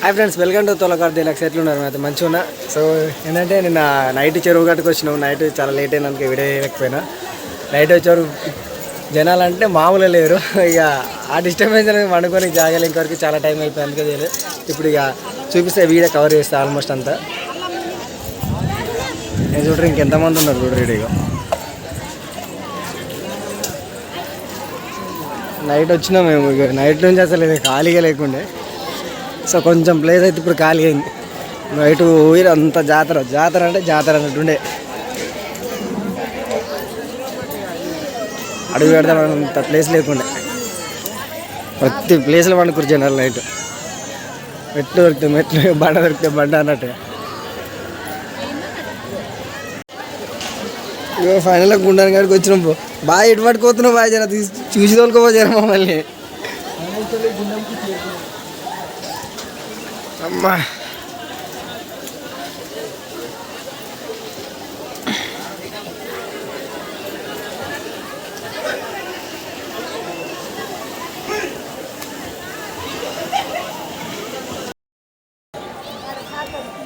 Hi friends welcome to తొలగారు deluxe ఎట్లున్నారు అయితే మంచిగా ఉన్నా సో ఏంటంటే నిన్న నైట్ చెరువు గట్టుకు వచ్చినాం. నైట్ చాలా లేట్ అయినందుకు వీడియో చేయలేకపోయినా నైట్ వచ్చారు జనాలు అంటే మామూలు లేరు. ఇక ఆ డిస్టర్బెన్స్ అనేది వండుకొని జాగాలి. ఇంకొకరికి చాలా టైం అయిపోయింది. అందుకే తెలియదు ఇప్పుడు ఇక చూపిస్తే వీడియో కవర్ చేస్తే ఆల్మోస్ట్ అంతా. నేను చూడరు ఇంకెంతమంది ఉన్నారు చూడరు వీడియో నైట్ వచ్చినాం మేము ఇక. నైట్ నుంచి అసలు ఇది ఖాళీగా లేకుండే. సో కొంచెం ప్లేస్ అయితే ఇప్పుడు ఖాళీ అయింది. నైట్ ఊరి అంత జాతర జాతర అంటే జాతర అన్నట్టుండే. అడుగు పెడతాం అంత ప్లేస్ లేకుండే. ప్రతి ప్లేస్లో పండుకురు జనాలు నైట్. మెట్లు దొరికితే మెట్లు బండ దొరికితే బండ అన్నట్టుగా ఇగో ఫైనల్గా గుండాని కాడికి వచ్చినాం పో. బాగా ఎటు పట్టుకోతున్నావు బాగా జర? చూసి తోలుకోపో జర మమ్మల్ని. అమ్మా.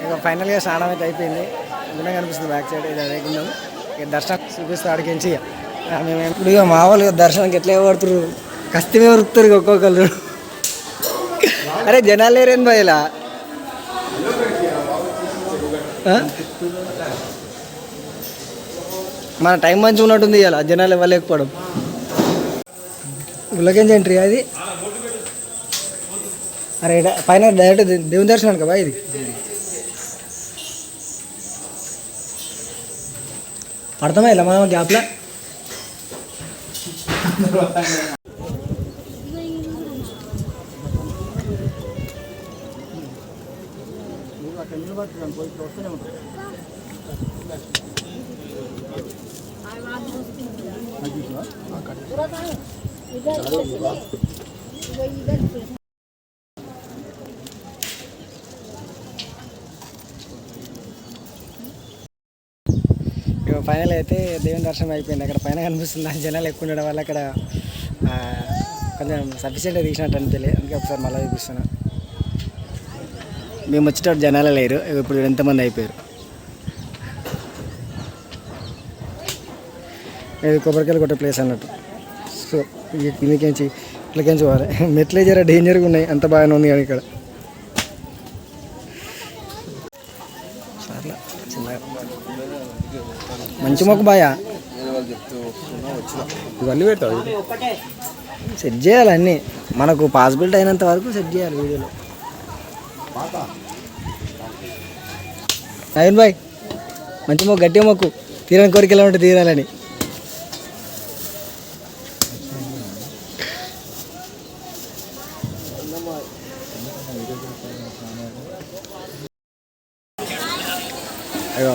ఇక ఫైనల్గా స్నానం అయితే అయిపోయింది. గుండం కనిపిస్తుంది బ్యాక్ సైడ్ ఇది అదే గుండం. ఇక దర్శనం చూపిస్తే అడిగించి మేము ఇప్పుడు ఇక మామూలుగా దర్శనానికి ఎట్లా పడుతురు కష్టమే వరుకుతారు ఒక్కొక్కరు అరే జనాలు లేరేం భయలా మన టైం మంచిగా ఉన్నట్టుంది ఇవాళ. జనాలు ఇవ్వలేకపోవడం. గుళ్ళకేం ఎంట్రీ అది అరే పైన డైరెక్ట్ దేవుని దర్శనానికి కదా ఇది. పడతామా ఇలా మా గ్యాప్లో? ఇక ఫైనల్ అయితే దేవుని దర్శనం అయిపోయింది. అక్కడ పైన కనిపిస్తుంది. జనాలు ఎక్కువ ఉండడం వల్ల అక్కడ కొంచెం సఫిషియెంట్గా తీసినట్టు అని తెలియదు అందుకే ఒకసారి మళ్ళీ చూపిస్తున్నాను మేము వచ్చేటప్పుడు జనాలు లేరు. ఇప్పుడు ఎంతమంది అయిపోయారు? ఇది కొబ్బరికాయలు కొట్టే ప్లేస్ అన్నట్టు. సో ఇక కిందకించి ఇట్లకించి పోవాలి మెట్లే జర డేంజర్గా ఉన్నాయి. అంత బాగానే ఉంది కానీ ఇక్కడ. మంచి మొక్క బాయా? ఇవన్నీ పెడతావు? సెట్ చేయాలి అన్నీ. మనకు పాసిబిలిటీ అయినంత వరకు సెట్ చేయాలి వీడియోలో. నవీన్ బాయ్ మంచి మొక్క గట్టి మొక్కు. తీరని కోరికలు ఉంటే తీరాలని.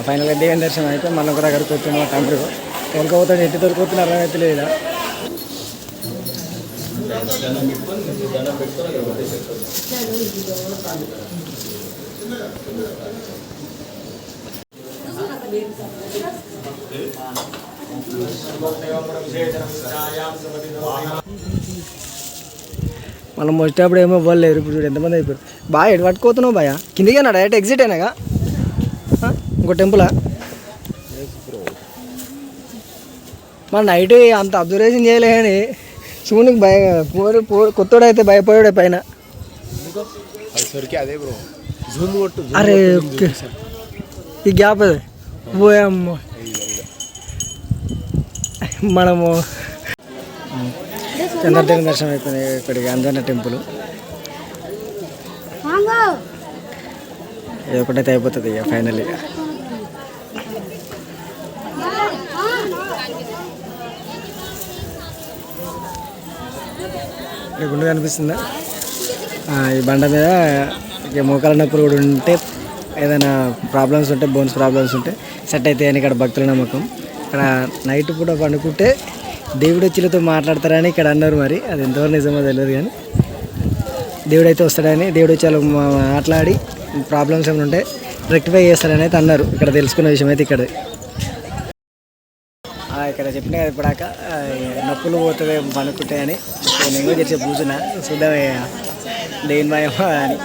ఫైనల్గా దేవుని దర్శనం అయితే మన ఒక దగ్గర కూర్చున్నాం టెంపుల్ తోలుకోపోతాడు ఎట్టి తోలుకోతున్నారు అయితే లేదా మనం వచ్చేటప్పుడు ఏమో ఇవ్వలేరు. ఇప్పుడు చూడు ఎంతమంది అయిపోయారు. బాగా ఎటు పట్టుకోతున్నావు బాయా కిందికి డైరెక్ట్ ఎగ్జిట్ అయినాగా? ఇంకో టెంపులా మన నైట్ అంత అబ్జర్వేషన్ చేయలే కానీ శివునికి భయ పోరు పోరు కొత్తోడైతే భయపడాడు పైన. అది సరికి అదే బ్రో జూమ్ కొట్టు అరే ఓకే. ఈ గ్యాప్ అది. పోయామ్మో మనము చంద్రదేవి దర్శనం అయిపోయింది ఇక్కడికి అంజన్న టెంపుల్. ఇది ఒకటైతే అయిపోతుంది ఇక ఫైనల్ ఇక ఇక్కడ గుండు కనిపిస్తుందా? ఈ బండ మీద ఇక మోకాల నొప్పులు కూడా ఉంటే ఏదైనా ప్రాబ్లమ్స్ ఉంటే బోన్స్ ప్రాబ్లమ్స్ ఉంటే సెట్ అవుతాయని ఇక్కడ భక్తుల నమ్మకం. ఇక్కడ నైట్ పూట పండుకుంటే దేవుడు వచ్చిలతో మాట్లాడతారని ఇక్కడ అన్నారు మరి. అది ఎంతవరకు నిజమో తెలియదు కానీ. దేవుడు అయితే వస్తాడని దేవుడు వచ్చి మాట్లాడి ప్రాబ్లమ్స్ ఏమైనా ఉంటే రెక్టిఫై చేస్తాడని అయితే అన్నారు. ఇక్కడ తెలుసుకున్న విషయం అయితే ఇక్కడ. ఇక్కడ చెప్పిన కదా ఇప్పుడాక నొప్పులు పోతుంది పనుకుంటే అని నేను కూడా చేసే కూర్చున్నా. చూద్దాం దేని భయం అని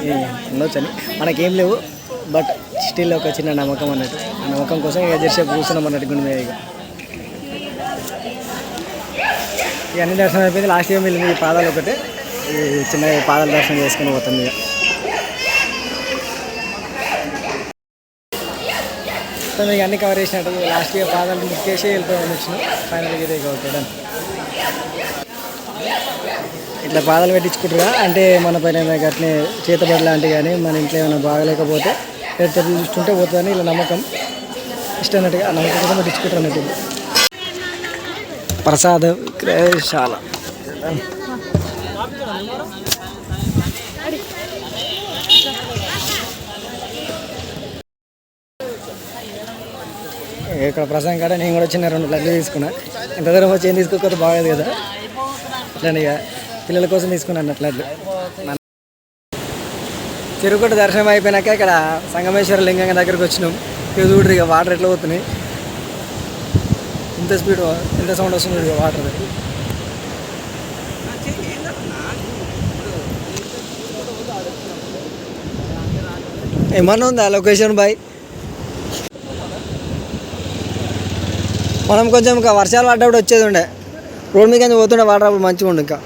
ఉండొచ్చు అని. మనకేం లేవు బట్ స్టిల్ ఒక చిన్న నమ్మకం అన్నట్టు. ఆ నమ్మకం కోసం ఇక చేసే కూర్చున్నాం అన్నట్టు గుండె మీద ఇక. ఇక అన్ని దర్శనం అయిపోయింది. లాస్ట్ టైం వెళ్ళింది? ఈ పాదాలు ఒకటే. ఈ చిన్న పాదాల దర్శనం చేసుకుని పోతాం ఇక. మొత్తం ఇక అన్ని కవర్ చేసినట్టు లాస్ట్ ఇయర్ పాదాలు ముక్కేసి వెళ్ళిపోయాను వచ్చిన ఫైనల్గా ఇదే ఓకే ఇట్లా బాధలు పెట్టించుకుంటారా అంటే మన పైన ఏమైనా గట్నే చేతబడి లాంటివి కానీ మన ఇంట్లో ఏమైనా బాగలేకపోతే పెడితే చూస్తుంటే పోతుందని ఇలా నమ్మకం. ఇష్టం అన్నట్టుగా ఆ నమ్మకం కోసం పెట్టించుకుంటారు అన్నట్టు ప్రసాదం ప్రసాద్ ఇక్కడ ప్రసాదం కాడ నేను కూడా చిన్న రెండు ప్లేట్లు తీసుకున్నా. ఎంత దూరం వచ్చి ఏం తీసుకోకపోతే బాగోదు కదా. అట్లా ఇక పిల్లల కోసం తీసుకున్నాను ప్లేట్లు చెరుకుట దర్శనం అయిపోయినాక ఇక్కడ సంగమేశ్వర లింగం దగ్గరికి వచ్చినాం. ఇక చూడరు ఇక వాటర్ ఎట్లా పోతున్నాయి. ఇంత స్పీడ్ ఎంత సౌండ్ వస్తుంది ఇక వాటర్. ఏమన్నా ఉందా లొకేషన్ బాయ్? మనం కొంచెం ఇంకా వర్షాలు పడ్డప్పుడు వచ్చేది ఉండే. రోడ్ మీద పోతుండే వాటర్ అప్పుడు మంచిగా ఉండు ఇంకా.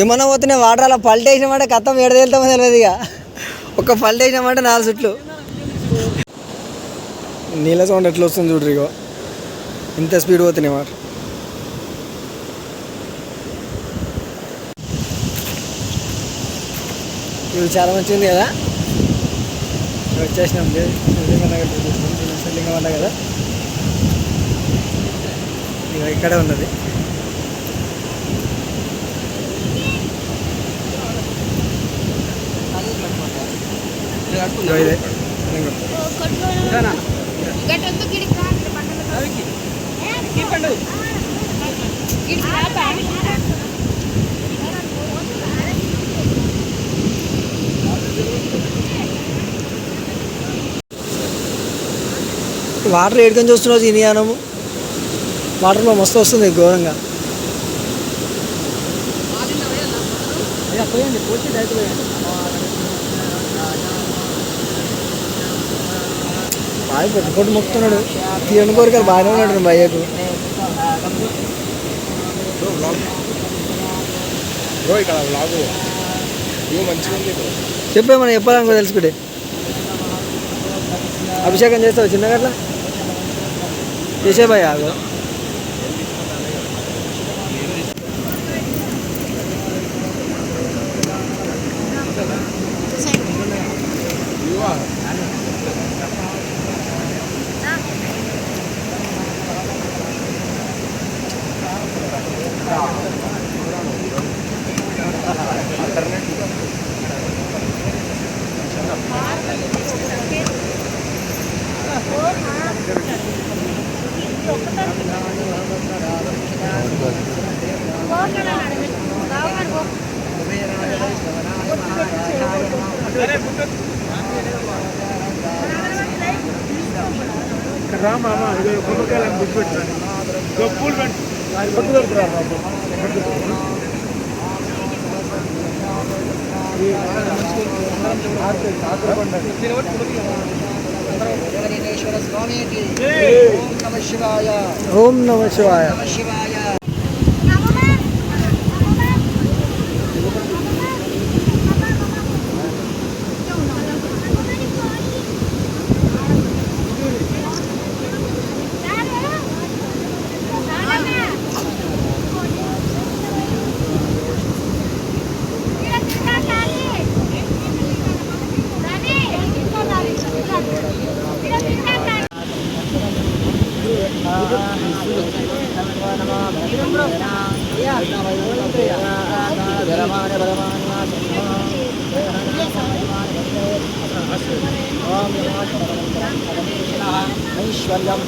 ఏమన్నా పోతున్నాయి వాటర్ అలా పల్ట్ వేసినామంటే కథం ఏడు తెలియదు ఇక. ఒక పల్ట్ వేసినామంటే నాలుగు చుట్లు. నీళ్ళ సౌండ్ ఎట్లా వస్తుంది చూడరు ఇగో. ఇంత స్పీడ్ పోతున్నాయి మాట. ఇది చాలా మంచిగా ఉంది కదా. వచ్చేసినాం. లింగం దగ్గర చూస్తున్నాం లింగం అన్న కదా? ఇక ఇక్కడే ఉన్నది. ఇదే. వాటర్ ఏడుకొని చూస్తున్నావు జీనియానము వాటర్లో మస్తు వస్తుంది ఘోరంగా. బాగా పెద్ద పొట్టు మొక్కుతున్నాడు. తీయని కోరికలు బాగానే ఉన్నాడు భయ్యకు చెప్పే మనం చెప్పాలనుకో తెలుసుకుంటే అభిషేకం చేస్తావు చిన్నగా అట్లా చేసే భయ ఆగు వ్యూ రా మామ ఇది కొబ్బరికాయలు గుర్తు పెట్టాను గప్పులు పెట్టు ఓం నమ శివాయ ఐశ్వర్యం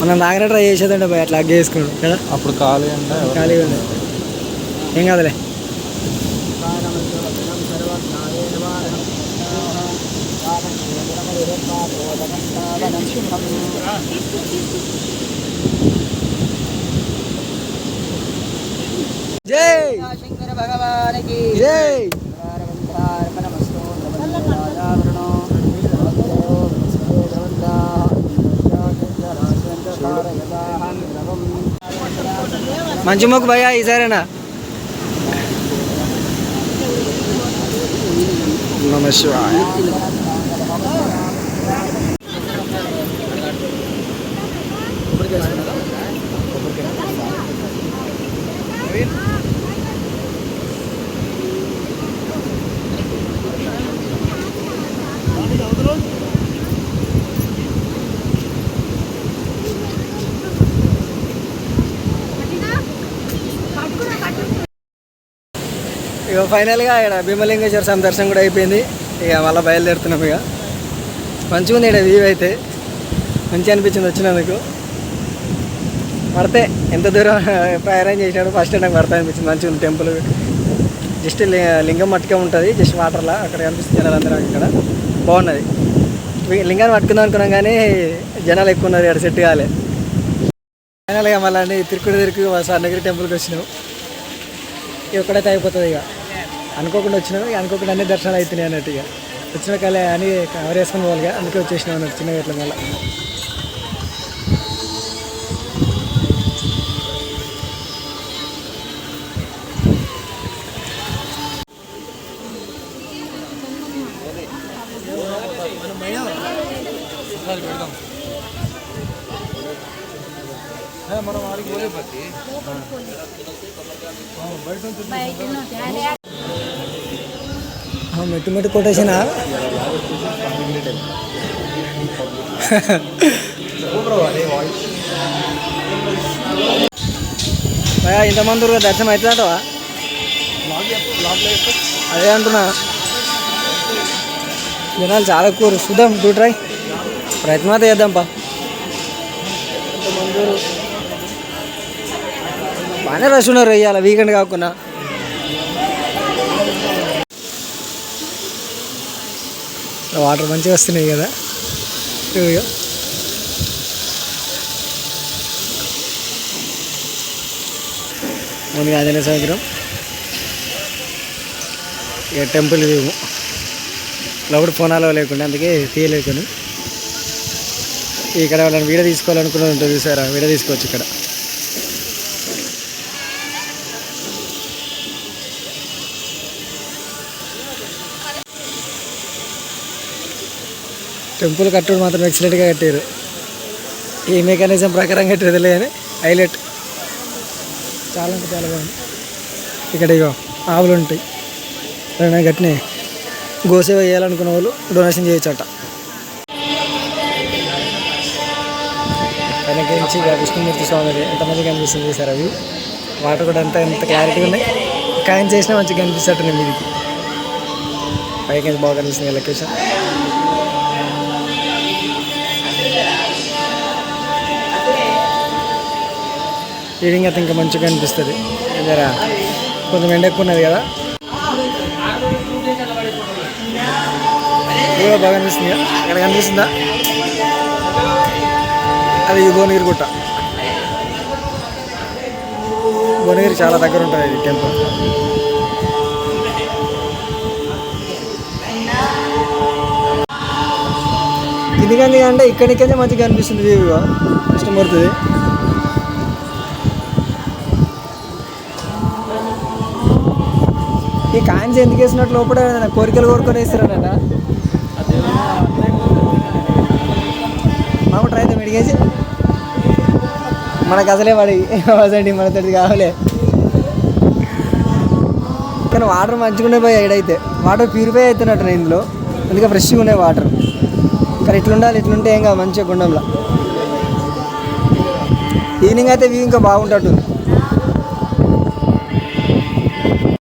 మనం నాగరే ట్రై చేసేదంటే భయ అట్లా అగ్గే వేసుకున్నాడు కదా అప్పుడు ఖాళీ అంటే ఖాళీగా ఉంది ఏం కాదులే జై శంకర భగవానికి జై అర్పణమస్తు రాజావరణో మంచి మొక్కు భయ్యా ఈసారేనా నమ శివాయ ఇక ఫైనల్గా ఇక్కడ భీమలింగేశ్వర స్వామి దర్శనం కూడా అయిపోయింది. ఇక మళ్ళీ బయలుదేరుతున్నాం ఇక. మంచిగా ఉంది ఇక్కడ వ్యూ అయితే. మంచిగా అనిపించింది వచ్చినందుకు. పడితే ఎంత దూరం ప్రయాణం చేసినాడు ఫస్ట్ నాకు పడతా అనిపించింది. మంచిగా ఉంది టెంపుల్ జస్ట్ లింగం మట్టుకే ఉంటుంది. జస్ట్ వాటర్లా అక్కడ కనిపిస్తుంది జనాలు అందరూ ఇక్కడ. బాగున్నది. లింగాన్ని పట్టుకుందాం అనుకున్నాం కానీ జనాలు ఎక్కువ ఉన్నారు ఇక్కడ సెట్ కాలే. ఫైనల్గా మళ్ళీ తిరుకుడు తిరుగు స్వర్ణగిరి టెంపుల్కి వచ్చినాం. ఇక ఒక్కడైతే అయిపోతుంది ఇక. అనుకోకుండా వచ్చినాం అనుకోకుండా అన్ని దర్శనాలు అవుతున్నాయి అన్నట్టు ఇక. వచ్చిన కలే అని కవర్ వేసుకొని పోవాలిగా అందుకే వచ్చేసినాం అన్నట్టు చిన్న గట్ల మళ్ళీ మెట్టు మెట్టు కొట్టేసినా? భయ ఇంతమంది ఉన్నారు, దర్శనం అవుతుందంటవా అదే అంటున్నా. జనాలు చాలా కూరు. చూద్దాం టూ ట్రై ప్రయత్నం అయితే చేద్దాంపా. బాగానే రష్ ఉన్నారు ఇవాళ వీకెండ్ కాకుండా వాటర్ మంచిగా వస్తున్నాయి కదా. ఇదిగో. ముందుగా ఆంజనేయ సంవత్సరం ఇక టెంపుల్ వ్యూ. లోపల ఫోనాలో లేకుండా అందుకే తీయలేకుని ఇక్కడ వాళ్ళని వీడియో తీసుకోవాలనుకున్నది ఉంటుంది చూసారా? వీడియో తీసుకోవచ్చు ఇక్కడ. టెంపుల్ కట్టుడు మాత్రం ఎక్సలెంట్గా కట్టారు ఈ మెకానిజం ప్రకారం కట్టేది లేని హైలైట్. చాలా అంటే చాలా బాగుంది. ఇక్కడ ఇగో ఆవులు ఉంటాయి. ఎవరైనా గట్టినే గోసేవ చేయాలనుకున్న వాళ్ళు డొనేషన్ చేయొచ్చట. వెనకించి ఇక విష్ణుమూర్తి స్వామిది ఎంత మంచిగా కనిపిస్తుంది సార్ అవి వాటర్ కూడా అంత ఎంత క్లారిటీ ఉన్నాయి. కాయం చేసినా మంచిగా కనిపిస్తట్టు మీదికి. పైకి బాగా కనిపిస్తుంది లొకేషన్ ఈవినింగ్ అయితే ఇంకా మంచిగా అనిపిస్తుంది. జరా కొంచెం ఎండ ఎక్కువ ఉన్నది కదా. కూడా బాగా అనిపిస్తుంది. ఇక్కడ కనిపిస్తుందా? అది భువనగిరి గుట్ట. భువనగిరి చాలా దగ్గర ఉంటుంది ఇది టెంపుల్. ఎందుకంటే అంటే ఇక్కడికైతే మంచిగా అనిపిస్తుంది వ్యూ పడుతుంది ఈ ఎందుకు వేసినట్టు లోపల కోరికలు కోరుకొని వేస్తారనట మాకు ట్రై అయితే మెడికేసి మనకు అసలే పడి మన తడి కావాలి. కానీ వాటర్ మంచిగా పోయి ఇడైతే వాటర్ ప్యూరిఫై అవుతున్నట్టు ఇందులో. అందుకే ఫ్రెష్గా ఉన్నాయి వాటర్. కానీ ఇట్లుండాలి ఇట్లుంటే ఏం కాదు మంచిగా గుండంలో. ఈవినింగ్ అయితే వ్యూ ఇంకా బాగుంటట్టు